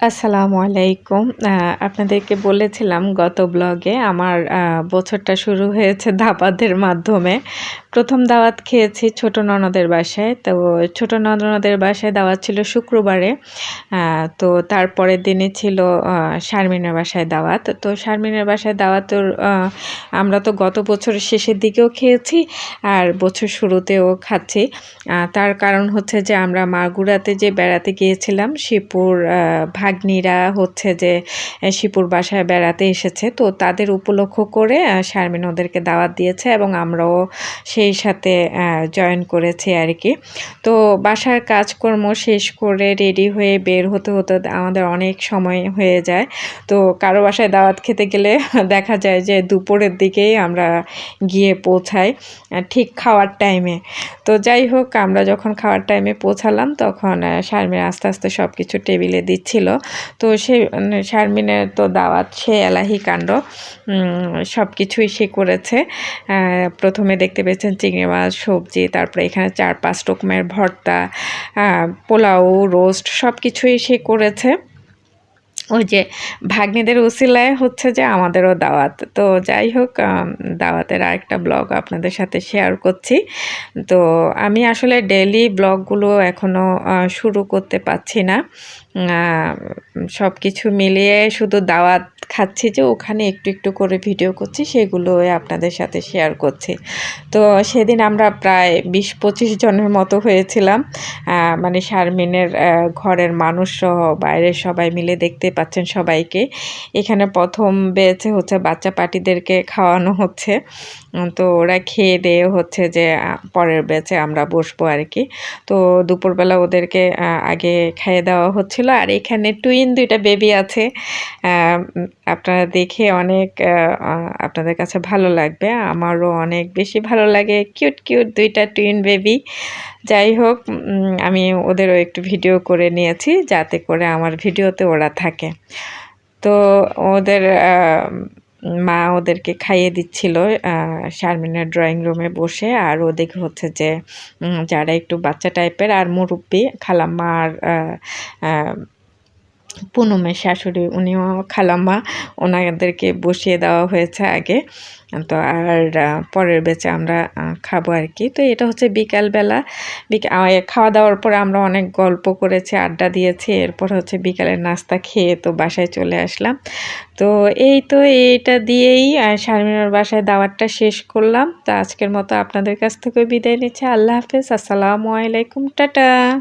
আসসালামু আলাইকুম। আপনাদেরকে বলেছিলাম গত ব্লগে আমার বছরটা শুরু হয়েছে দাবাদের মাধ্যমে। প্রথম দাওয়াত খেয়েছি ছোট ননদের বাসায়। তো ছোট ননদের বাসায় দাওয়াত ছিল শুক্রবারে। তো তারপরের দিনে ছিল শারমিনের বাসায় দাওয়াত। তো শারমিনের বাসায় দাওয়াতের আহ, আমরা তো গত বছরের শেষের দিকেও খেয়েছি আর বছর শুরুতেও খাচ্ছি। তার কারণ হচ্ছে যে আমরা মাগুরাতে যে বেড়াতে গিয়েছিলাম শিবপুর আহ, ভাগ্নিরা হচ্ছে যে আহ, শিবপুর বাসায় বেড়াতে এসেছে। তো তাদের উপলক্ষ করে শারমিন ওদেরকে দাওয়াত দিয়েছে এবং আমরাও সেই সাথে জয়েন করেছি আর কি তো বাসার কাজকর্ম শেষ করে রেডি হয়ে বের হতে হতে আমাদের অনেক সময় হয়ে যায়। তো কারও বাসায় দাওয়াত খেতে গেলে দেখা যায় যে দুপুরের দিকেই আমরা গিয়ে পৌঁছাই ঠিক খাওয়ার টাইমে তো যাই হোক, আমরা যখন খাওয়ার টাইমে পৌঁছালাম তখন শারমিন আস্তে আস্তে সব কিছু টেবিলে দিচ্ছিল। তো সে শারমিনের তো দাওয়াত, সে এলাহি কাণ্ড সব কিছুই সে করেছে। প্রথমে দেখতে পেয়েছেন চিংড়ি মাছ, সবজি, তারপরে এখানে চার পাঁচ রকমের ভর্তা পোলাও, রোস্ট সব কিছুই সে করেছে। ওই যে ভাগ্নিদের উসিলায় হচ্ছে যে আমাদেরও দাওয়াত। তো যাই হোক দাওয়াতের আরেকটা ব্লগ আপনাদের সাথে শেয়ার করছি। তো আমি আসলে ডেলি ব্লগগুলো এখনও শুরু করতে পারছি না। সব কিছু মিলিয়ে শুধু দাওয়াত খাচ্ছি যে ওখানে একটু একটু করে ভিডিও করছি সেগুলো আপনাদের সাথে শেয়ার করছি। তো সেদিন আমরা প্রায় বিশ পঁচিশ জনের মতো হয়েছিলাম। মানে শারমিনের ঘরের মানুষ সহ, বাইরের সবাই মিলে দেখতে পাচ্ছেন সবাইকে। এখানে প্রথম বেছে হচ্ছে বাচ্চা পার্টিদেরকে খাওয়ানো হচ্ছে। তো ওরা খেয়ে দিয়ে হচ্ছে যে পরের বেচে আমরা বসবো আর কি। তো দুপুরবেলা ওদেরকে আগে খাইয়ে দেওয়া হচ্ছিল। আর এখানে টুইন দুইটা বেবি আছে। আপনারা দেখে অনেক আপনাদের কাছে ভালো লাগবে। আমারও অনেক বেশি ভালো লাগে। কিউট কিউট দুইটা টুইন বেবি যাই হোক আমি ওদেরও একটু ভিডিও করে নিয়েছি যাতে করে আমার ভিডিওতে ওরা থাকে। তো ওদের মা ওদেরকে খাইয়ে দিচ্ছিল শারমিনের ড্রয়িং রুমে বসে। আর ওদিকে হচ্ছে যে যারা একটু বাচ্চা টাইপের আর মুরব্বী, খালাম্মা আর পুনমের শাশুড়ি, উনিও খালাম্মা, ওনাদেরকে বসিয়ে দেওয়া হয়েছে আগে। তো আর পরের বেচে আমরা খাব আর কি। তো এটা হচ্ছে বিকালবেলা। বিকা- খাওয়া দাওয়ার পরে আমরা অনেক গল্প করেছি, আড্ডা দিয়েছি। এরপর হচ্ছে বিকালের নাস্তা খেয়ে তো বাসায় চলে আসলাম। তো এই তো এইটা দিয়েই শারমিনার বাসায় দাওয়াতটা শেষ করলাম। তো আজকের মতো আপনাদের কাছ থেকে বিদায় নিচ্ছে। আল্লাহ হাফেজ। আসসালামু আলাইকুম। টাটা।